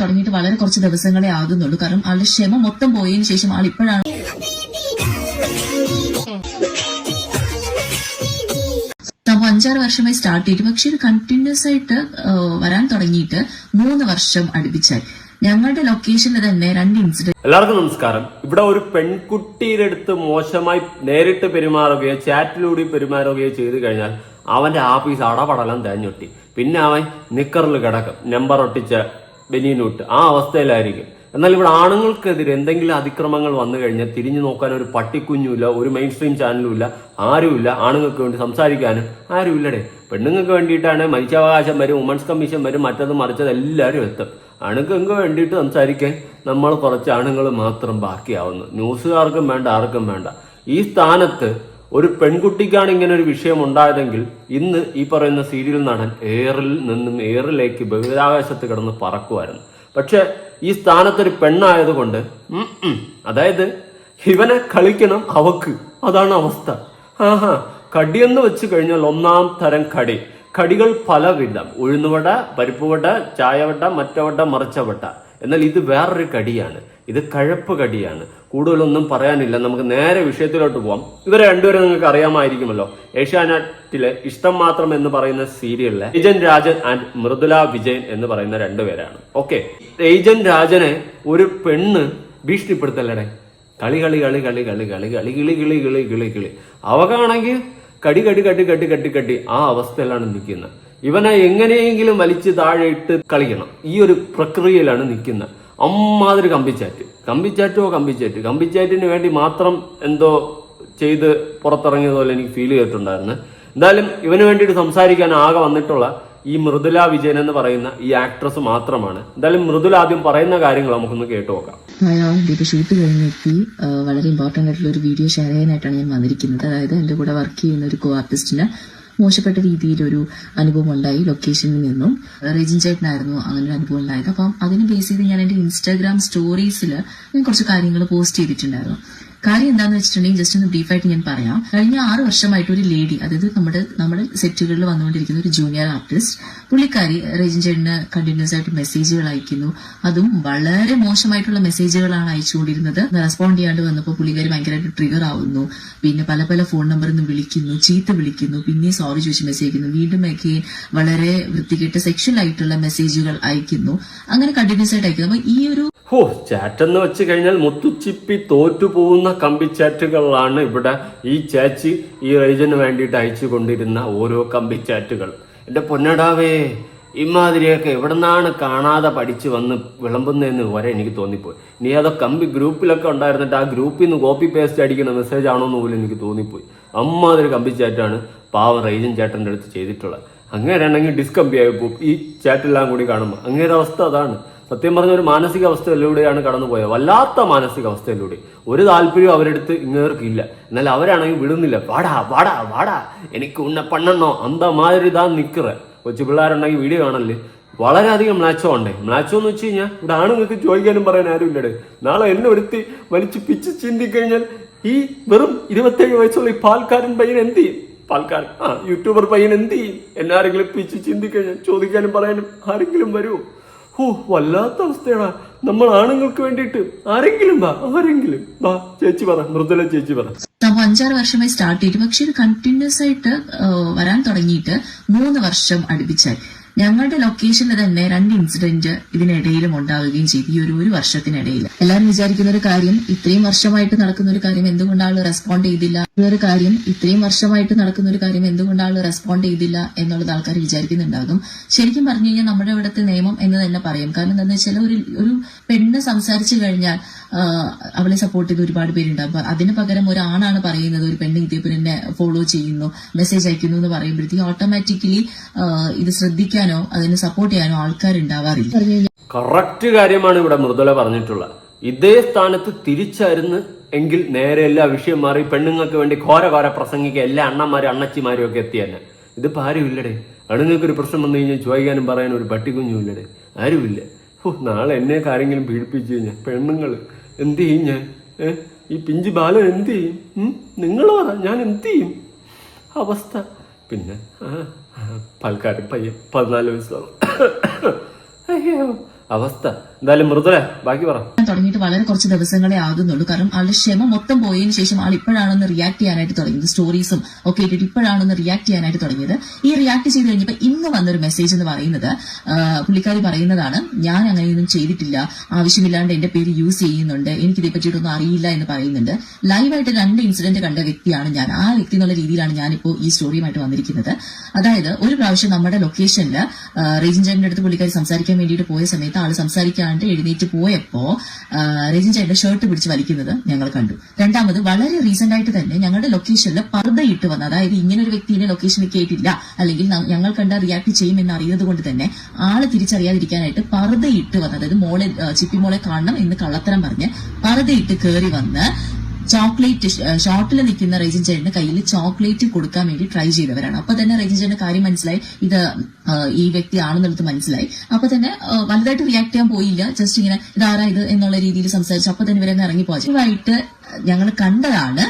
തുടങ്ങിയിട്ട് വളരെ കുറച്ച് ദിവസങ്ങളെ ആകുന്നുള്ളൂ. കാരണം ആളുടെ ക്ഷമ മൊത്തം പോയതിനു ശേഷം ആൾ ഇപ്പോഴാണ് സംഭവം അഞ്ചാറ് വർഷമായി സ്റ്റാർട്ട് ചെയ്തിട്ട് പക്ഷെ ഇത് കണ്ടിന്യൂസ് ആയിട്ട് വരാൻ തുടങ്ങിയിട്ട് മൂന്ന് വർഷം അടുപ്പിച്ചായി. ഞങ്ങളുടെ ലൊക്കേഷനിൽ തന്നെ രണ്ട് ഇൻസിഡന്റ് എല്ലാവർക്കും നമസ്കാരം. ഇവിടെ ഒരു പെൺകുട്ടിയുടെ അടുത്ത് മോശമായി നേരിട്ട് പെരുമാറുകയോ ചാറ്റിലൂടെ പെരുമാറുകയോ ചെയ്തു കഴിഞ്ഞാൽ അവന്റെ ആഫീസ് അടപടലം തേഞ്ഞൊട്ടി പിന്നെ അവൻ നിക്കറിൽ കിടക്കും. നമ്പർ ഒട്ടിച്ച ബനിയനൂട്ട് ആ അവസ്ഥയിലായിരിക്കും. എന്നാൽ ഇവിടെ ആണുങ്ങൾക്കെതിരെ എന്തെങ്കിലും അതിക്രമങ്ങൾ വന്നു കഴിഞ്ഞാൽ തിരിഞ്ഞു നോക്കാൻ ഒരു പട്ടിക്കുഞ്ഞുമില്ല ഒരു മെയിൻ സ്ട്രീം ചാനലും ഇല്ല ആരുമില്ല. ആണുങ്ങൾക്ക് വേണ്ടി സംസാരിക്കാനും ആരുമില്ലടേ. പെണ്ണുങ്ങൾക്ക് വേണ്ടിയിട്ടാണ് മനുഷ്യാവകാശം വരും വുമൻസ് കമ്മീഷൻ വരും മറ്റത് മറിച്ചത് എല്ലാവരും എത്തും. ആണുങ്ങൾക്ക് വേണ്ടിയിട്ട് സംസാരിക്കാൻ നമ്മൾ കുറച്ച് ആണുങ്ങൾ മാത്രം ബാക്കിയാവുന്നു. ന്യൂസുകാർക്കും വേണ്ട ആർക്കും വേണ്ട. ഈ സ്ഥാനത്ത് ഒരു പെൺകുട്ടിക്കാണ് ഇങ്ങനെ ഒരു വിഷയം ഉണ്ടായതെങ്കിൽ ഇന്ന് ഈ പറയുന്ന സീരിയൽ നടൻ എയറിൽ നിന്നും എയറിലേക്ക് ബഹിരാകാശത്ത് കിടന്ന് പറക്കുമായിരുന്നു പക്ഷെ ഈ സ്ഥാനത്തൊരു പെണ്ണായതുകൊണ്ട് അതായത് ഇവനെ കളിക്കണം അവക്ക്. അതാണ് അവസ്ഥ. ആഹാ കടിയെന്ന് വെച്ച് കഴിഞ്ഞാൽ ഒന്നാം തരം കടി. കടികൾ പലവിധം. ഉഴുന്നുവട പരിപ്പുവട ചായവട മറ്റവട മറിച്ചവട. എന്നാൽ ഇത് വേറൊരു കടിയാണ്. ഇത് കഴപ്പ് കടിയാണ് കൂടുതലൊന്നും പറയാനില്ല നമുക്ക് നേരെ വിഷയത്തിലോട്ട് പോവാം ഇവരെ രണ്ടുപേരും നിങ്ങൾക്ക് അറിയാമായിരിക്കുമല്ലോ ഏഷ്യാനെറ്റിലെ ഇഷ്ടം മാത്രം എന്ന് പറയുന്ന സീരിയലിലെ ഏജൻ രാജൻ ആൻഡ് മൃദുല വിജയൻ എന്ന് പറയുന്ന രണ്ടുപേരാണ് ഓക്കെ ഏജൻ രാജനെ ഒരു പെണ്ണ് ഭീഷണിപ്പെടുത്തല്ലടേ കളി കളി കളി കളി കളി കളി കളി കിളി കിളി കിളി കിളി കിളി അവകാണെങ്കിൽ കടി കടി കടി കടി കട്ടി കട്ടി ആ അവസ്ഥയിലാണ് നിൽക്കുന്നത് ഇവനെ എങ്ങനെയെങ്കിലും വലിച്ചു താഴെ ഇട്ട് കളിക്കണം ഈ ഒരു പ്രക്രിയയിലാണ് നിൽക്കുന്നത് അമ്മാതിരി കമ്പിച്ചാറ്റ് കമ്പിച്ചാറ്റോ കമ്പിച്ചാറ്റ് കമ്പിച്ചാറ്റിന് വേണ്ടി മാത്രം എന്തോ ചെയ്ത് പുറത്തിറങ്ങിയതുപോലെ എനിക്ക് ഫീൽ ചെയ്തിട്ടുണ്ടായിരുന്നു. എന്തായാലും ഇവന് വേണ്ടിയിട്ട് സംസാരിക്കാൻ ആകെ വന്നിട്ടുള്ള ഈ മൃദുല വിജയൻ എന്ന് പറയുന്ന ഈ ആക്ട്രസ് മാത്രമാണ്. എന്തായാലും മൃദുല ആദ്യം പറയുന്ന കാര്യങ്ങൾ നമുക്കൊന്ന് കേട്ടു നോക്കാം. ഇപ്പൊ ഷൂട്ട് കഴിഞ്ഞെത്തി വളരെ ഇമ്പോർട്ടന്റ് ആയിട്ടുള്ള ഒരു വീഡിയോ ഷെയർ ചെയ്യാനായിട്ടാണ് ഞാൻ വന്നിരിക്കുന്നത്. അതായത് എന്റെ കൂടെ വർക്ക് ചെയ്യുന്ന ഒരു കോ ആർട്ടിസ്റ്റിന് മോശപ്പെട്ട രീതിയിലൊരു അനുഭവം ഉണ്ടായി ലൊക്കേഷനിൽ നിന്നും. റേജിൻ ചേട്ടനായിരുന്നു അങ്ങനെ ഒരു അനുഭവം ഉണ്ടായത് അപ്പം അതിന് ബേസ് ചെയ്ത് ഞാൻ എന്റെ ഇൻസ്റ്റാഗ്രാം സ്റ്റോറീസിൽ കുറച്ച് കാര്യങ്ങൾ പോസ്റ്റ് ചെയ്തിട്ടുണ്ടായിരുന്നു. കാര്യം എന്താന്ന് വെച്ചിട്ടുണ്ടെങ്കിൽ ജസ്റ്റ് ഒന്ന് ബ്രീഫായിട്ട് ഞാൻ പറയാം. കഴിഞ്ഞ ആറ് വർഷമായിട്ട് ഒരു ലേഡി അതായത് നമ്മുടെ നമ്മുടെ സെറ്റുകളിൽ വന്നുകൊണ്ടിരിക്കുന്ന ഒരു ജൂനിയർ ആർട്ടിസ്റ്റ് പുള്ളിക്കാരി റേജിൻ ചേട്ടന് കണ്ടിന്യൂസ് ആയിട്ട് മെസ്സേജുകൾ അയക്കുന്നു. അതും വളരെ മോശമായിട്ടുള്ള മെസ്സേജുകളാണ് അയച്ചുകൊണ്ടിരുന്നത്. റെസ്പോണ്ട് ചെയ്യാണ്ട് വന്നപ്പോൾ പുള്ളിക്കാരി ഭയങ്കരമായിട്ട് ട്രിഗർ ആവുന്നു. പിന്നെ പല പല ഫോൺ നമ്പറിൽ നിന്ന് വിളിക്കുന്നു ചീത്ത വിളിക്കുന്നു പിന്നെ സോറി ചോദിച്ച് മെസ്സേജ് അയക്കുന്നു. വീണ്ടും അയക്കുകയും വളരെ വൃത്തികെട്ട സെക്ഷൽ ആയിട്ടുള്ള മെസ്സേജുകൾ അയക്കുന്നു. അങ്ങനെ കണ്ടിന്യൂസ് ആയിട്ട് അയക്കുന്നു. അപ്പൊ ഈ ഒരു ഹോ ചാറ്റ് എന്ന് വെച്ച് കഴിഞ്ഞാൽ മുത്തുച്ചിപ്പി തോറ്റു പോകുന്ന കമ്പിച്ചാറ്റുകളാണ് ഇവിടെ ഈ ചാച്ചി ഈ റേജന് വേണ്ടിയിട്ട് അയച്ചു കൊണ്ടിരുന്ന ഓരോ കമ്പിച്ചാറ്റുകൾ എന്റെ പൊന്നടാവേ ഇമാതിരിയൊക്കെ എവിടെ നിന്നാണ് കാണാതെ പഠിച്ച് വന്ന് വിളമ്പുന്നതെന്ന് വരെ എനിക്ക് തോന്നിപ്പോയി. നീ അതോ കമ്പി ഗ്രൂപ്പിലൊക്കെ ഉണ്ടായിരുന്നിട്ട് ആ ഗ്രൂപ്പിൽ നിന്ന് കോപ്പി പേസ്റ്റ് അടിക്കുന്ന മെസ്സേജ് ആണോ എന്ന് പോലും എനിക്ക് തോന്നിപ്പോയി. അമ്മാതിരി കമ്പിച്ചാറ്റാണ് പാവ റൈജൻ ചേട്ടന്റെ അടുത്ത് ചെയ്തിട്ടുള്ളത്. അങ്ങനെയാണെങ്കിൽ ഡിസ്കമ്പി ആയി പോകും. ഈ ചാറ്റെല്ലാം കൂടി കാണുമ്പോൾ അങ്ങേരെ അവസ്ഥ അതാണ്. സത്യം പറഞ്ഞ ഒരു മാനസികാവസ്ഥയിലൂടെയാണ് കടന്നുപോയത്. വല്ലാത്ത മാനസികാവസ്ഥയിലൂടെ. ഒരു താല്പര്യവും അവരെടുത്ത് ഇങ്ങേർക്കില്ല. എന്നാൽ അവരാണെങ്കിൽ വിടുന്നില്ല. വാടാ വാടാ വാടാ. എനിക്ക് ഉന്ന പണ്ണെണ്ണോ അന്ത മാതിരി ഇതാ നിക്കറ. കൊച്ചു പിള്ളേരുണ്ടെങ്കിൽ വീഡിയോ കാണല്ലേ? വളരെയധികം മ്ലാച്ചോ ഉണ്ടേ? മ്ലാച്ചോ എന്ന് വെച്ച് കഴിഞ്ഞാൽ ഇവിടെ ആണുങ്ങൾക്ക് ചോദിക്കാനും പറയാൻ ആരും ഇല്ലടേ നാളെ എന്നെ ഒരുത്തി വലിച്ച് പിച്ച് ചിന്തിക്കഴിഞ്ഞാൽ ഈ വെറും ഇരുപത്തേഴ് വയസ്സുള്ള ഈ പാൽക്കാരൻ പയ്യൻ എന്ത് ചെയ്യും? പാൽക്കാരൻ ആ യൂട്യൂബർ പയ്യൻ എന്ത് ചെയ്യും? എന്നാരെങ്കിലും പിച്ച് ചിന്തിക്കഴിഞ്ഞാൽ ചോദിക്കാനും പറയാനും ആരെങ്കിലും വരുമോ? ഓ വല്ലാത്ത അവസ്ഥയാണ്. നമ്മൾ ആണുങ്ങൾക്ക് വേണ്ടിയിട്ട് ആരെങ്കിലും വാ ആരെങ്കിലും വാ ചേച്ചി പറ മൃദുല ചേച്ചി പറ. സംഭവം അഞ്ചാറ് വർഷമായി സ്റ്റാർട്ട് ചെയ്തിട്ട് പക്ഷെ ഇത് കണ്ടിന്യൂസ് ആയിട്ട് വരാൻ തുടങ്ങിയിട്ട് മൂന്ന് വർഷം അടുപ്പിച്ചായി. ഞങ്ങളുടെ ലൊക്കേഷനിൽ തന്നെ രണ്ട് ഇൻസിഡന്റ് ഇതിനിടയിലും ഉണ്ടാവുകയും ചെയ്തു. ഈ ഒരു ഒരു വർഷത്തിനിടയിൽ. എല്ലാവരും വിചാരിക്കുന്ന ഒരു കാര്യം ഇത്രയും വർഷമായിട്ട് നടക്കുന്ന ഒരു കാര്യം എന്തുകൊണ്ടാണ് റെസ്പോണ്ട് ചെയ്തില്ല? ഒരു കാര്യം ഇത്രയും വർഷമായിട്ട് നടക്കുന്ന ഒരു കാര്യം എന്തുകൊണ്ടാണ് റെസ്പോണ്ട് ചെയ്തില്ല എന്നുള്ളത് ആൾക്കാർ വിചാരിക്കുന്നുണ്ടാകും. ശരിക്കും പറഞ്ഞു കഴിഞ്ഞാൽ നമ്മുടെ ഇവിടുത്തെ നിയമം എന്ന് തന്നെ പറയും. കാരണം എന്താണെന്ന് വെച്ചാൽ ഒരു ഒരു പെണ്ണ് സംസാരിച്ചു കഴിഞ്ഞാൽ അവളെ സപ്പോർട്ട് ചെയ്ത് ഒരുപാട് പേരുണ്ടാകും. അതിന് പകരം ഒരാണാണ് പറയുന്നത് ഒരു പെണ്ണ് ഇതേപോലെ ഫോളോ ചെയ്യുന്നു മെസ്സേജ് അയക്കുന്നു എന്ന് പറയുമ്പോഴത്തേക്ക് ഓട്ടോമാറ്റിക്കലി ഇത് ശ്രദ്ധിക്കാനോ അതിനെ സപ്പോർട്ട് ചെയ്യാനോ ആൾക്കാരുണ്ടാവാറില്ല. കഴിഞ്ഞാൽ കറക്റ്റ് കാര്യമാണ് ഇവിടെ മൃദുല പറഞ്ഞിട്ടുള്ളത്. ഇതേ സ്ഥാനത്ത് തിരിച്ചായിരുന്നു എങ്കിൽ നേരെ എല്ലാ വിഷയം മാറി പെണ്ണുങ്ങൾക്ക് വേണ്ടി ഘോര ഘോര പ്രസംഗിക്കുക എല്ലാ അണ്ണന്മാരും അണ്ണച്ചിമാരും ഒക്കെ എത്തി തന്നെ. ഇതിപ്പോ ആരുമില്ലടേ അണുങ്ങൾക്ക് ഒരു പ്രശ്നം വന്നു കഴിഞ്ഞാൽ ചോദിക്കാനും പറയാനും ഒരു പട്ടിക്കുഞ്ഞും ഇല്ലടേ. ആരുമില്ല ഓ നാളെ എന്നെ ആരെങ്കിലും പീഡിപ്പിച്ചു കഴിഞ്ഞാൽ പെണ്ണുങ്ങൾ എന്ത് ചെയ്യും ഞാൻ? ഈ പിഞ്ചു ബാലൻ എന്ത് ചെയ്യും? നിങ്ങളോ? ഞാൻ എന്ത് ചെയ്യും? അവസ്ഥ. പിന്നെ ആ, ആ, പാൽക്കാരൻ പയ്യൻ പതിനാല് വയസ്സുള്ള അയ്യോ അവസ്ഥ എന്തായാലും മൃദുല ബാക്കി പറ. തുടങ്ങിയിട്ട് വളരെ കുറച്ച് ദിവസങ്ങളെ ആകുന്നുള്ളൂ. കാരണം ആളുടെ ക്ഷമ മൊത്തം പോയതിനു ശേഷം ആൾ ഇപ്പോഴാണെന്ന് റിയാക്ട് ചെയ്യാനായിട്ട് തുടങ്ങിയത്. സ്റ്റോറീസും ഒക്കെ ഇട്ടിട്ട് ഇപ്പോഴാണെന്ന് റിയാക്ട് ചെയ്യാനായിട്ട് തുടങ്ങിയത്. ഈ റിയാക്ട് ചെയ്ത് കഴിഞ്ഞപ്പോൾ ഇന്ന് വന്നൊരു മെസ്സേജ് എന്ന് പറയുന്നത് പുള്ളിക്കാരി പറയുന്നതാണ് ഞാൻ അങ്ങനെയൊന്നും ചെയ്തിട്ടില്ല. ആവശ്യമില്ലാണ്ട് എന്റെ പേര് യൂസ് ചെയ്യുന്നുണ്ട്. എനിക്കിതേ പറ്റിയിട്ടൊന്നും അറിയില്ല എന്ന് പറയുന്നുണ്ട്. ലൈവായിട്ട് രണ്ട് ഇൻസിഡന്റ് കണ്ട വ്യക്തിയാണ് ഞാൻ. ആ വ്യക്തി എന്നുള്ള രീതിയിലാണ് ഞാനിപ്പോൾ ഈ സ്റ്റോറിയുമായിട്ട് വന്നിരിക്കുന്നത്. അതായത് ഒരു പ്രാവശ്യം നമ്മുടെ ലൊക്കേഷനിൽ റേജിൻ ചേട്ടന്റെ അടുത്ത് പുള്ളിക്കാരി സംസാരിക്കാൻ വേണ്ടിയിട്ട് പോയ സമയത്ത് ആൾ സംസാരിക്കാണ്ട് എഴുന്നേറ്റ് പോയപ്പോ ആ, റേജിൻ ചേട്ടന്റെ ഷർട്ട് പിടിച്ച് വലിക്കുന്നത് ഞങ്ങൾ കണ്ടു. രണ്ടാമത് വളരെ റീസെന്റ് ആയിട്ട് തന്നെ ഞങ്ങളുടെ ലൊക്കേഷനിൽ പർദ്ദയിട്ട് വന്ന അതായത് ഇങ്ങനെ ഒരു വ്യക്തിയുടെ ലൊക്കേഷനിൽ കേട്ടില്ല അല്ലെങ്കിൽ ഞങ്ങൾ കണ്ട റിയാക്ട് ചെയ്യുമെന്ന് അറിയുന്നത് കൊണ്ട് തന്നെ ആൾ തിരിച്ചറിയാതിരിക്കാനായിട്ട് പർദ്ദയിട്ട് വന്ന അതായത് മോളെ ചിപ്പിമോളെ ചിപ്പി മോളെ കാണണം എന്ന് കള്ളത്തരം പറഞ്ഞ് പർദ്ദയിട്ട് കയറി വന്ന് ചോക്ലേറ്റ് ഷോർട്ടിൽ നിൽക്കുന്ന റേജിൻ ചേട്ടന്റെ കയ്യിൽ ചോക്ലേറ്റ് കൊടുക്കാൻ വേണ്ടി ട്രൈ ചെയ്തവരാണ്. അപ്പൊ തന്നെ റേജിൻ ചേട്ടന്റെ കാര്യം മനസ്സിലായി. ഇത് ഈ വ്യക്തി ആണെന്നുള്ളത് മനസ്സിലായി. അപ്പൊ തന്നെ വലുതായിട്ട് റിയാക്ട് ചെയ്യാൻ പോയില്ല. ജസ്റ്റ് ഇങ്ങനെ ഇതാരാ ഇത്? എന്നുള്ള രീതിയിൽ സംസാരിച്ചു അപ്പൊ തന്നെ ഇവരെ ഇറങ്ങി പോയിട്ട് ഞങ്ങൾ കണ്ടതാണ്.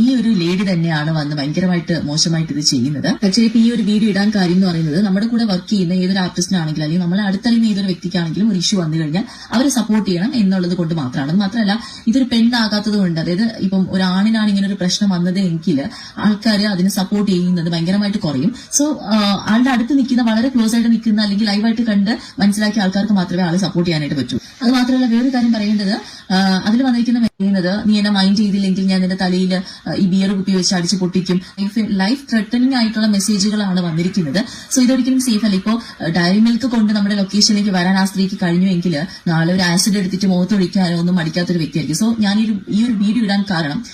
ഈ ഒരു ലേഡി തന്നെയാണ് വന്ന് ഭയങ്കരമായിട്ട് മോശമായിട്ട് ഇത് ചെയ്യുന്നത്. പക്ഷേ ഇപ്പൊ ഈ ഒരു വീഡിയോ ഇടാൻ കാര്യം എന്ന് പറയുന്നത് നമ്മുടെ കൂടെ വർക്ക് ചെയ്യുന്ന ഏതൊരു ആർട്ടിസ്റ്റിനാണെങ്കിലും അല്ലെങ്കിൽ നമ്മളെ അടുത്തറിയുന്ന ഏതൊരു വ്യക്തിക്കാണെങ്കിലും ഒരു ഇഷ്യൂ വന്നു കഴിഞ്ഞാൽ അവരെ സപ്പോർട്ട് ചെയ്യണം എന്നുള്ളത് കൊണ്ട് മാത്രമാണ്. മാത്രമല്ല ഇതൊരു പെണ്ണാകാത്തത് കൊണ്ട് അതായത് ഇപ്പം ഒരു ആണിനാണ് ഇങ്ങനെ ഒരു പ്രശ്നം വന്നത് എങ്കിൽ ആൾക്കാർ അതിനെ സപ്പോർട്ട് ചെയ്യുന്നത് ഭയങ്കരമായിട്ട് കുറയും. സോ ആളുടെ അടുത്ത് നിൽക്കുന്ന വളരെ ക്ലോസ് ആയിട്ട് നിൽക്കുന്ന അല്ലെങ്കിൽ ലൈവായിട്ട് കണ്ട് മനസ്സിലാക്കിയ ആൾക്കാർക്ക് മാത്രമേ ആളെ സപ്പോർട്ട് ചെയ്യാനായിട്ട് പറ്റൂ. അത് മാത്രമല്ല വേറൊരു കാര്യം പറയേണ്ടത് അതിൽ വന്നിരിക്കുന്ന പറയുന്നത് നീ എന്നെ മൈൻഡ് ചെയ്തില്ലെങ്കിൽ ഞാൻ നിന്റെ തലയിൽ ഈ ബിയർ കുപ്പി വെച്ച് അടിച്ച് പൊട്ടിക്കും. ലൈഫ് ത്രെട്ടനിങ് ആയിട്ടുള്ള മെസ്സേജുകളാണ് വന്നിരിക്കുന്നത്. സോ ഇതൊരിക്കലും സേഫ് അല്ല. ഇപ്പോ ഡയറി മിൽക്ക് കൊണ്ട് നമ്മുടെ ലൊക്കേഷനിലേക്ക് വരാൻ ആ സ്ത്രീക്ക് കഴിഞ്ഞുവെങ്കിൽ നാളെ ഒരു ആസിഡ് എടുത്തിട്ട് മുഖത്തൊഴിക്കാനോ ഒന്നും മടിക്കാത്തൊരു വ്യക്തിയായിരിക്കും. സോ ഞാൻ ഈ ഒരു- വീഡിയോ ഇടാൻ കാരണം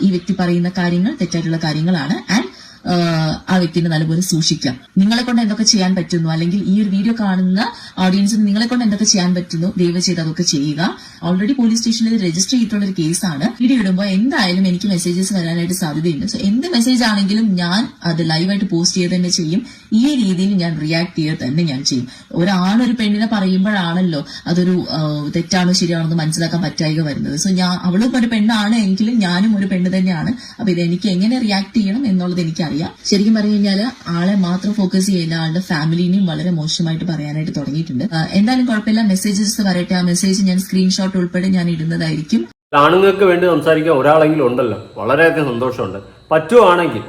ഈ വ്യക്തി പറയുന്ന കാര്യങ്ങൾ തെറ്റായിട്ടുള്ള കാര്യങ്ങളാണ്. ആൻഡ് ആ വ്യക്തിനെ നല്ലപോലെ സൂക്ഷിക്കാം. നിങ്ങളെ കൊണ്ട് എന്തൊക്കെ ചെയ്യാൻ പറ്റുന്നു? അല്ലെങ്കിൽ ഈ ഒരു വീഡിയോ കാണുന്ന ഓഡിയൻസിന് നിങ്ങളെ കൊണ്ട് എന്തൊക്കെ ചെയ്യാൻ പറ്റുന്നു? ദയവ് ചെയ്ത് അതൊക്കെ ചെയ്യുക. ഓൾറെഡി പോലീസ് സ്റ്റേഷനിൽ രജിസ്റ്റർ ചെയ്തിട്ടുള്ള ഒരു കേസാണ് വീഡിയോ ഇടുമ്പോൾ എന്തായാലും എനിക്ക് മെസ്സേജസ് വരാനായിട്ട് സാധ്യതയുണ്ട്. സോ എന്ത് മെസ്സേജ് ആണെങ്കിലും ഞാൻ അത് ലൈവായിട്ട് പോസ്റ്റ് ചെയ്ത് തന്നെ ചെയ്യും. ഈ രീതിയിൽ ഞാൻ റിയാക്ട് ചെയ്ത് തന്നെ ഞാൻ ചെയ്യും. ഒരാളൊരു പെണ്ണിനെ പറയുമ്പോഴാണല്ലോ അതൊരു തെറ്റാണോ ശരിയാണോ എന്ന് മനസ്സിലാക്കാൻ പറ്റായിക വരുന്നത്. സോ ഞാൻ അവളും ഒരു പെണ്ണാണ് എങ്കിലും ഞാനും ഒരു പെണ്ണ് തന്നെയാണ്. അപ്പൊ ഇത് എനിക്ക് എങ്ങനെ റിയാക്ട് ചെയ്യണം എന്നുള്ളത് എനിക്കറിയാം ശരിക്കും പറഞ്ഞു കഴിഞ്ഞാൽ ആളെ മാത്രം ഫോക്കസ് ചെയ്യുന്ന ആളുടെ ഫാമിലിനെയും വളരെ മോശമായിട്ട് പറയാനായിട്ട് തുടങ്ങിയിട്ടുണ്ട്. എന്തായാലും കുഴപ്പമില്ല. മെസ്സേജസ് വരട്ടെ. ആ മെസ്സേജ് ഞാൻ സ്ക്രീൻഷോട്ട് ഉൾപ്പെടെ ഞാൻ ഇടുന്നതായിരിക്കും. ആണുങ്ങൾക്ക് വേണ്ടി സംസാരിക്കാൻ ഒരാളെങ്കിലും ഉണ്ടല്ലോ. വളരെയധികം സന്തോഷമുണ്ട്. പറ്റുവാണെങ്കിൽ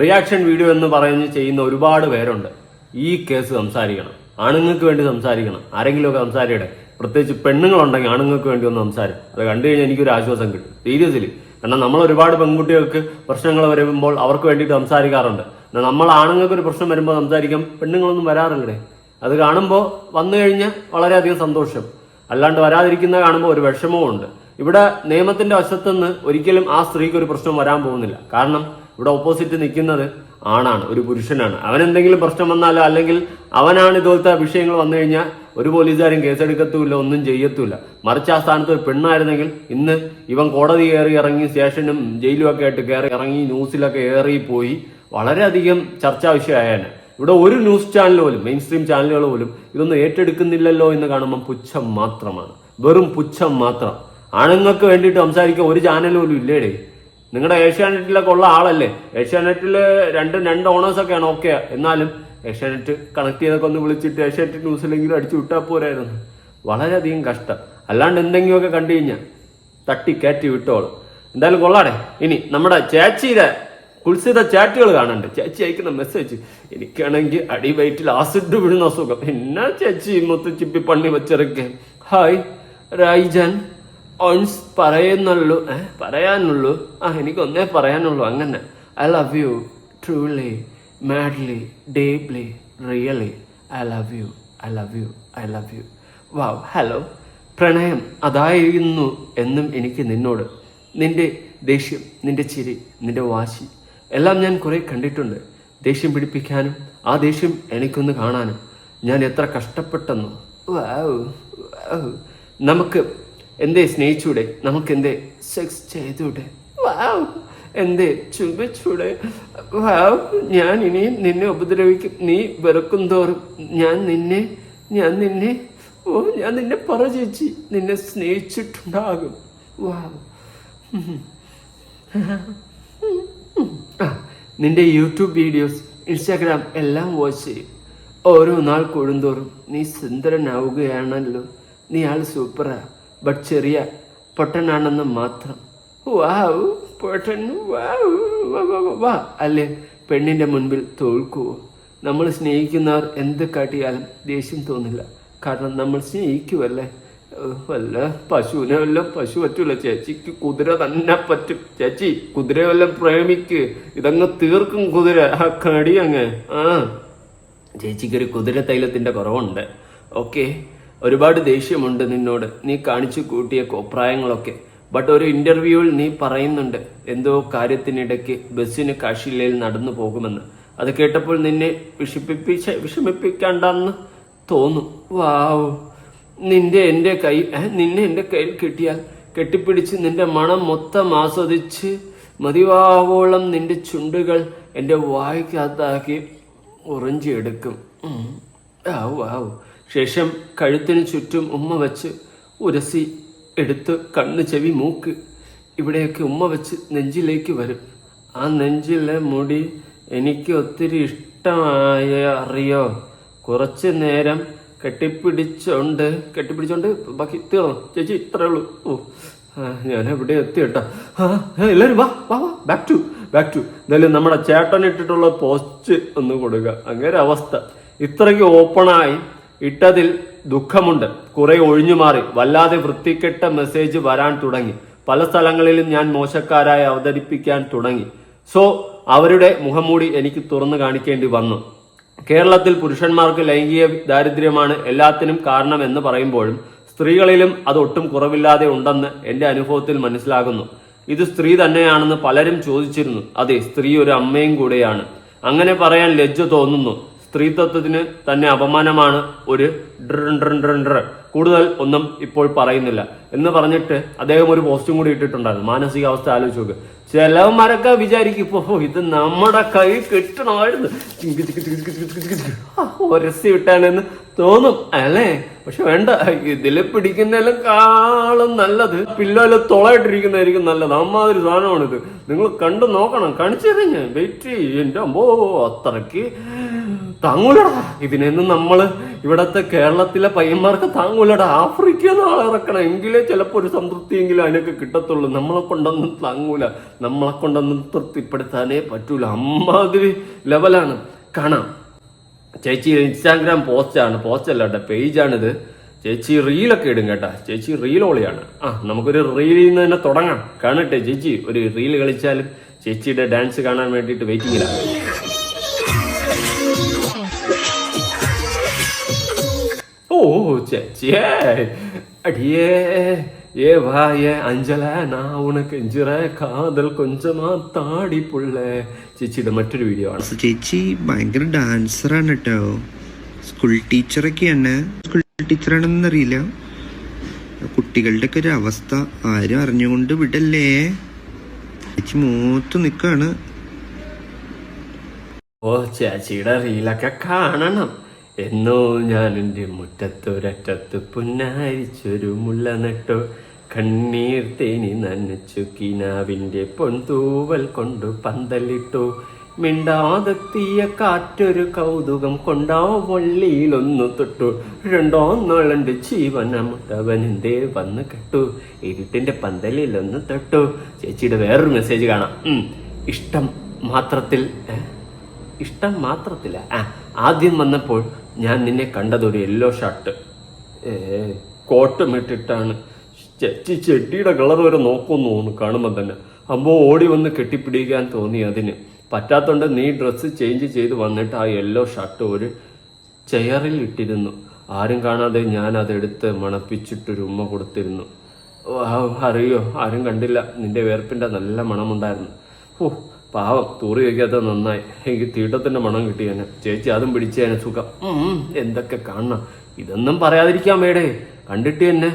റിയാക്ഷൻ വീഡിയോ എന്ന് പറയുന്ന ചെയ്യുന്ന ഒരുപാട് പേരുണ്ട്. ഈ കേസ് സംസാരിക്കണം. ആണുങ്ങൾക്ക് വേണ്ടി സംസാരിക്കണം. ആരെങ്കിലുമൊക്കെ സംസാരിക്കട്ടെ. പ്രത്യേകിച്ച് പെണ്ണുങ്ങളുണ്ടെങ്കിൽ ആണുങ്ങൾക്ക് വേണ്ടി ഒന്ന് സംസാരം അത് കണ്ടു കഴിഞ്ഞാൽ എനിക്കൊരു ആശ്വാസം കിട്ടും. സീരിയസ്ലി കാരണം നമ്മൾ ഒരുപാട് പെൺകുട്ടികൾക്ക് പ്രശ്നങ്ങൾ വരുമ്പോൾ അവർക്ക് വേണ്ടിയിട്ട് സംസാരിക്കാറുണ്ട്. നമ്മൾ ആണുങ്ങൾക്ക് ഒരു പ്രശ്നം വരുമ്പോൾ സംസാരിക്കാം പെണ്ണുങ്ങളൊന്നും വരാറില്ലേ അത് കാണുമ്പോൾ വന്നു കഴിഞ്ഞാൽ വളരെയധികം സന്തോഷം. അല്ലാണ്ട് വരാതിരിക്കുന്ന കാണുമ്പോൾ ഒരു വിഷമവും ഉണ്ട്. ഇവിടെ നിയമത്തിന്റെ വശത്തുനിന്ന് ഒരിക്കലും ആ സ്ത്രീക്ക് ഒരു പ്രശ്നം വരാൻ പോകുന്നില്ല. കാരണം ഇവിടെ ഓപ്പോസിറ്റ് നിൽക്കുന്നത് ആണാണ് ഒരു പുരുഷനാണ്. അവൻ എന്തെങ്കിലും പ്രശ്നം വന്നാലോ അല്ലെങ്കിൽ അവനാണ് ഇതുപോലത്തെ വിഷയങ്ങൾ വന്നു കഴിഞ്ഞാൽ ഒരു പോലീസുകാരും കേസെടുക്കത്തുമില്ല ഒന്നും ചെയ്യത്തുമില്ല. മറിച്ച് ആ സ്ഥാനത്ത് ഒരു പെണ്ണായിരുന്നെങ്കിൽ ഇന്ന് ഇവൻ കോടതി കയറി ഇറങ്ങി സ്റ്റേഷനും ജയിലുമൊക്കെ ആയിട്ട് കയറി ഇറങ്ങി ന്യൂസിലൊക്കെ ഏറി പോയി വളരെയധികം ചർച്ചാ വിഷയമായാണ്. ഇവിടെ ഒരു ന്യൂസ് ചാനൽ പോലും മെയിൻ സ്ട്രീം ചാനലുകൾ പോലും ഇതൊന്നും ഏറ്റെടുക്കുന്നില്ലല്ലോ എന്ന് കാണുമ്പോൾ പുച്ഛം മാത്രമാണ്. വെറും പുച്ഛം മാത്രം. ആണുങ്ങൾക്ക് വേണ്ടിയിട്ട് സംസാരിക്കാൻ ഒരു ചാനൽ പോലും ഇല്ലേടേ. നിങ്ങളുടെ ഏഷ്യാനെറ്റിലൊക്കെ ഉള്ള ആളല്ലേ? ഏഷ്യാനെറ്റിൽ രണ്ട് രണ്ട് ഓണേഴ്സൊക്കെയാണ് ഓക്കെ എന്നാലും ഏഷ്യാനെറ്റ് കണക്ട് ചെയ്തൊക്കെ ഒന്ന് വിളിച്ചിട്ട് ഏഷ്യാനെറ്റ് ന്യൂസിലെങ്കിലും അടിച്ചു വിട്ടാൽ പോരായിരുന്നു. വളരെയധികം കഷ്ടം. അല്ലാണ്ട് എന്തെങ്കിലുമൊക്കെ കണ്ടു കഴിഞ്ഞാൽ തട്ടി കയറ്റി വിട്ടോളൂ. എന്തായാലും കൊള്ളാടെ. ഇനി നമ്മുടെ ചേച്ചിയുടെ കുൽസിത ചാറ്റുകൾ കാണണ്ട്. ചേച്ചി അയക്കുന്ന മെസ്സേജ് എനിക്കാണെങ്കിൽ അടി വയറ്റിൽ ആസിഡ് വീഴുന്ന അസുഖം. എന്നാ ചേച്ചി മൊത്തം ചിപ്പി പണ്ണി വെച്ചിറക്കേ ഹായ് റൈജൻ ഓൺസ് പറയുന്നുള്ളൂ ഏ പറയാനുള്ളൂ ആ എനിക്കൊന്നേ പറയാനുള്ളൂ അങ്ങനെ I love you truly madly deeply really I love you I love you I love you wow hello പ്രണയം അതായിരുന്നു എന്നും എനിക്ക് നിന്നോട്. നിന്റെ ദേഷ്യം നിന്റെ ചിരി നിന്റെ വാശി എല്ലാം ഞാൻ കുറെ കണ്ടിട്ടുണ്ട്. ദേഷ്യം പിടിപ്പിക്കാനും ആ ദേഷ്യം എനിക്കൊന്ന് കാണാനും. ഞാൻ എത്ര കഷ്ടപ്പെട്ടെന്നോ. നമുക്ക് എന്തേ സ്നേഹിച്ചൂടെ? നമുക്ക് എന്തേ സെക്സ് ചെയ്തൂടെ? വാവ് എന്തേ ചുംബിച്ചൂടെ? വാവ് ഞാൻ ഇനിയും നിന്നെ ഉപദ്രവിക്കും. നീ വെറുക്കും തോറും ഞാൻ നിന്നെ ഞാൻ നിന്നെ ഓ ഞാൻ നിന്നെ പറ ചേച്ചി നിന്നെ സ്നേഹിച്ചിട്ടുണ്ടാകും. വാവ് നിന്റെ യൂട്യൂബ് വീഡിയോസ് ഇൻസ്റ്റാഗ്രാം എല്ലാം വാച്ച് ചെയ്യും. ഓരോ നാൾ കൂടുന്തോറും നീ സുന്ദരനാവുകയാണല്ലോ. നീ ആൾ സൂപ്പറാ. ബട്ട് ചെറിയ പൊട്ടനാണെന്ന് മാത്രം. വാവ് പൊട്ടൻ വാവ് വാ, അല്ലേ? പെണ്ണിന്റെ മുൻപിൽ തോൽക്കുവോ? നമ്മൾ സ്നേഹിക്കുന്നവർ എന്ത് കാട്ടിയാലും ദേഷ്യം തോന്നില്ല. കാരണം നമ്മൾ സ്നേഹിക്കുമല്ലേ വല്ല പശുവിനെ വല്ലതും പശു പറ്റൂല. ചേച്ചിക്ക് കുതിര തന്നെ പറ്റും. ചേച്ചി കുതിര വല്ലതും പ്രേമിക്ക്. ഇതങ്ങ് തീർക്കും കുതിര. ആ കടി അങ്ങ്. ആ. ചേച്ചിക്കൊരു കുതിര തൈലത്തിന്റെ കുറവുണ്ട്. ഓക്കെ. ഒരുപാട് ദേഷ്യമുണ്ട് നിന്നോട്. നീ കാണിച്ചു കൂട്ടിയ കോപ്രായങ്ങളൊക്കെ. ബട്ട് ഒരു ഇന്റർവ്യൂവിൽ നീ പറയുന്നുണ്ട് എന്തോ കാര്യത്തിനിടയ്ക്ക് ബസ്സിന് കാശില്ലയിൽ നടന്നു പോകുമെന്ന്. അത് കേട്ടപ്പോൾ നിന്നെ വിഷമിപ്പിച്ച വിഷമിപ്പിക്കണ്ടെന്ന് തോന്നും. വാവ് നിന്റെ എന്റെ കൈ നിന്നെ എന്റെ കയ്യിൽ കിട്ടിയാൽ കെട്ടിപ്പിടിച്ച് നിന്റെ മണം മൊത്തം ആസ്വദിച്ച് മതിവാവോളം നിന്റെ ചുണ്ടുകൾ എന്റെ വായ്ക്കകത്താക്കി ഉറിഞ്ചിയെടുക്കും. ആവു ആവു ശേഷം കഴുത്തിന് ചുറ്റും ഉമ്മ വെച്ച് ഉരസി എടുത്ത് കണ്ണ് ചെവി മൂക്ക്. ഇവിടെയൊക്കെ ഉമ്മ വെച്ച് നെഞ്ചിലേക്ക് വരും. ആ നെഞ്ചിലെ മുടി എനിക്ക് ഒത്തിരി ഇഷ്ടമായ അറിയോ? കുറച്ച് നേരം കെട്ടിപ്പിടിച്ചോണ്ട് കെട്ടിപ്പിടിച്ചോണ്ട് ബാക്കി തീർന്നു? ചേച്ചി ഇത്രേ ഉള്ളൂ. ഓ ഞാൻ എവിടെ എത്തി കേട്ടോ. എല്ലാവരും വാ വാ വാ ബാക്ക് ടു ബാക്ക് ടു എന്തായാലും നമ്മുടെ ചേട്ടൻ ഇട്ടിട്ടുള്ള പോസ്റ്റ് ഒന്ന് കൊടുക്കുക അങ്ങനെ അവസ്ഥ. ഇത്രയ്ക്ക് ഓപ്പണായി ഇട്ടതിൽ ദുഃഖമുണ്ട്. കുറെ ഒഴിഞ്ഞു മാറി. വല്ലാതെ വൃത്തികെട്ട മെസ്സേജ് വരാൻ തുടങ്ങി. പല സ്ഥലങ്ങളിലും ഞാൻ മോശക്കാരായി അവതരിപ്പിക്കാൻ തുടങ്ങി. സോ അവരുടെ മുഖംമൂടി എനിക്ക് തുറന്നു കാണിക്കേണ്ടി വന്നു. കേരളത്തിൽ പുരുഷന്മാർക്ക് ലൈംഗിക ദാരിദ്ര്യമാണ് എല്ലാത്തിനും കാരണം എന്ന് പറയുമ്പോഴും സ്ത്രീകളിലും അത് ഒട്ടും കുറവില്ലാതെ ഉണ്ടെന്ന് എന്റെ അനുഭവത്തിൽ മനസ്സിലാകുന്നു. ഇത് സ്ത്രീ തന്നെയാണെന്ന് പലരും ചോദിച്ചിരുന്നു. അതെ സ്ത്രീ ഒരു അമ്മയും കൂടെയാണ്. അങ്ങനെ പറയാൻ ലജ്ജ തോന്നുന്നു. സ്ത്രീത്വത്തിന് തന്നെ അപമാനമാണ് ഒരു ഡ്രൻ ഡ്രൻ ഡ്രൻ ഡ്ര. കൂടുതൽ ഒന്നും ഇപ്പോൾ പറയുന്നില്ല. എന്ന് പറഞ്ഞിട്ട് അദ്ദേഹം ഒരു പോസ്റ്റും കൂടി ഇട്ടിട്ടുണ്ടായിരുന്നു. മാനസികാവസ്ഥ ആലോചിച്ച് നോക്ക്. ചിലവന്മാരൊക്കെ വിചാരിക്കും ഇപ്പൊ ഇത് നമ്മുടെ കൈ കിട്ടണമായിരുന്നു. ഒരസി വിട്ടാനെന്ന് തോന്നും അല്ലേ? പക്ഷെ വേണ്ട ഇതിൽ പിടിക്കുന്നതിലും നല്ലത്. പില്ലോൽ തുളയിട്ടിരിക്കുന്നതായിരിക്കും നല്ലത്. അമ്മാതിരി സാധനമാണിത്. നിങ്ങൾ കണ്ടു നോക്കണം. കാണിച്ചു ഞാൻ വെയിറ്റ് എന്റെ അമ്പോ അത്രയ്ക്ക് താങ്ങൂലടാ. ഇതിനൊന്നും നമ്മൾ ഇവിടത്തെ കേരളത്തിലെ പയ്യന്മാർക്ക് താങ്ങൂലടാ. ആഫ്രിക്കയിൽ നിന്ന് ആളെ ഇറക്കണം. എങ്കിലേ ചിലപ്പോ ഒരു സംതൃപ്തിയെങ്കിലും അതിനൊക്കെ കിട്ടത്തുള്ളൂ. നമ്മളെ കൊണ്ടൊന്നും താങ്ങൂല. നമ്മളെ കൊണ്ടൊന്നും തൃപ്തിപ്പെടുത്താനേ പറ്റൂല. അമ്മാതിരി ലെവലാണ് കാണാം. ചേച്ചി ഇൻസ്റ്റാഗ്രാം പോസ്റ്റാണ് പോസ്റ്റ് അല്ല കേട്ടോ പേജാണിത് ചേച്ചി റീലൊക്കെ ഇടും കേട്ടാ ചേച്ചി റീലോളിയാണ് ആ നമുക്കൊരു റീലിൽ നിന്ന് തന്നെ തുടങ്ങാം കാണട്ടെ ചേച്ചി ഒരു റീൽ കളിച്ചാലും ചേച്ചിയുടെ ഡാൻസ് കാണാൻ വേണ്ടിയിട്ട് വെയിറ്റിംഗിലാണ് ஓ சேச்சியே அடியே ஏ வாயே அஞ்சல நான் உனக்கு எஞ்சுற காதல் கொஞ்சமா தாடி புள்ள ചേച്ചിയുടെ മറ്റൊരു വീഡിയോ ആണ്. ചേച്ചി ഭയങ്കര ഡാൻസറാണ് കേട്ടോ സ്കൂൾ ടീച്ചറൊക്കെയാണ് സ്കൂൾ ടീച്ചറാണെന്ന് അറിയില്ല. കുട്ടികളുടെ ഒക്കെ ഒരു അവസ്ഥ. ആരും അറിഞ്ഞുകൊണ്ട് വിടല്ലേ? ചേച്ചി മൂത്ത് നിക്കാണ്. ഓ ചേച്ചിയുടെ റീലൊക്കെ കാണണം. എന്നോ ഞാൻ എന്റെ മുറ്റത്തൊരറ്റത്ത് പുന്നാരിച്ചൊരു മുല്ല നട്ടു. കണ്ണീർ തേനി നനച്ചു കിനാവിന്റെ പൊൻതൂവൽ കൊണ്ടു പന്തലിട്ടു. മിണ്ടാതെത്തിയ കാറ്റൊരു കൗതുകം കൊണ്ടാ വള്ളിയിലൊന്നു തൊട്ടു. രണ്ടോ നാളണ്ട് ജീവന മുട്ടവനെന്തേ വന്ന് കെട്ടു. ഇരുട്ടിന്റെ പന്തലിലൊന്ന് തൊട്ടു. ചേച്ചിയുടെ വേറൊരു മെസ്സേജ് കാണാം. ഇഷ്ടം മാത്രത്തിൽ ഇഷ്ടം മാത്രത്തില്ല ആ ആദ്യം വന്നപ്പോൾ ഞാൻ നിന്നെ കണ്ടതൊരു യെല്ലോ ഷർട്ട് കോട്ടും ഇട്ടിട്ടാണ്. ചേച്ചി ചെട്ടിയുടെ കളർ വരെ നോക്കുന്നു തോന്നുന്നു കാണുമ്പോൾ തന്നെ. അമ്മോ ഓടി വന്ന് കെട്ടിപ്പിടിക്കാൻ തോന്നി അതിന്. പറ്റാത്തോണ്ട് നീ ഡ്രസ്സ് ചേഞ്ച് ചെയ്ത് വന്നിട്ട് ആ യെല്ലോ ഷർട്ട് ഒരു ചെയറിൽ ഇട്ടിരുന്നു. ആരും കാണാതെ ഞാൻ അതെടുത്ത് മണപ്പിച്ചിട്ടൊരു ഉമ്മ കൊടുത്തിരുന്നു. അറിയോ? ആരും കണ്ടില്ല. നിന്റെ വേർപ്പിന്റെ നല്ല മണമുണ്ടായിരുന്നു. ഓ പാവം. തൂറി വയ്ക്കാത്ത നന്നായി. എനിക്ക് തീട്ടത്തിന്റെ മണം കിട്ടി കിട്ടിയേനെ ചേച്ചി അതും പിടിച്ചേനെ സുഖം. എന്തൊക്കെ കാണണം? ഇതൊന്നും പറയാതിരിക്കാൻ മേടേ. കണ്ടിട്ട് തന്നെ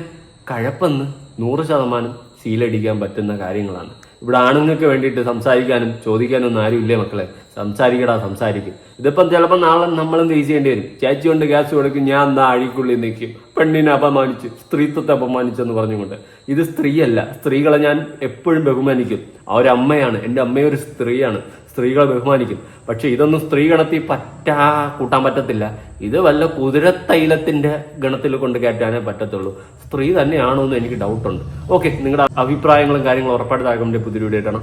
കഴപ്പെന്ന് നൂറ് ശതമാനം സീലടിക്കാൻ പറ്റുന്ന കാര്യങ്ങളാണ്. ഇവിടെ ആണുങ്ങൾക്ക് വേണ്ടിയിട്ട് സംസാരിക്കാനും ചോദിക്കാനും ഒന്നും ആരും ഇല്ലേ മക്കളെ? സംസാരിക്കടാ സംസാരിക്കും. ഇതിപ്പം ചിലപ്പോൾ നാളെ നമ്മളും ചെയ്യേണ്ടി വരും. ചേച്ചി കൊണ്ട് ഗ്യാസ് കൊടുക്കും ഞാൻ എന്താ അഴിക്കുള്ളിൽ നിൽക്കും പെണ്ണിനെ അപമാനിച്ച് സ്ത്രീത്വത്തെ അപമാനിച്ചെന്ന് പറഞ്ഞുകൊണ്ട്. ഇത് സ്ത്രീയല്ല. സ്ത്രീകളെ ഞാൻ എപ്പോഴും ബഹുമാനിക്കും. ആ ഒരു അമ്മയാണ് എന്റെ അമ്മയൊരു സ്ത്രീയാണ്. സ്ത്രീകളെ ബഹുമാനിക്കും. പക്ഷെ ഇതൊന്നും സ്ത്രീ ഗണത്തിൽ പറ്റാ കൂട്ടാൻ പറ്റത്തില്ല. ഇത് വല്ല കുതിരത്തൈലത്തിന്റെ ഗണത്തിൽ കൊണ്ട് കയറ്റാനേ പറ്റത്തുള്ളൂ. സ്ത്രീ തന്നെയാണോ എന്ന് എനിക്ക് ഡൗട്ടുണ്ട് ഓക്കെ നിങ്ങളുടെ അഭിപ്രായങ്ങളും കാര്യങ്ങളും ഉറപ്പായിട്ട് താഴെ പുതിയ വീഡിയോ ആയിട്ടാണ്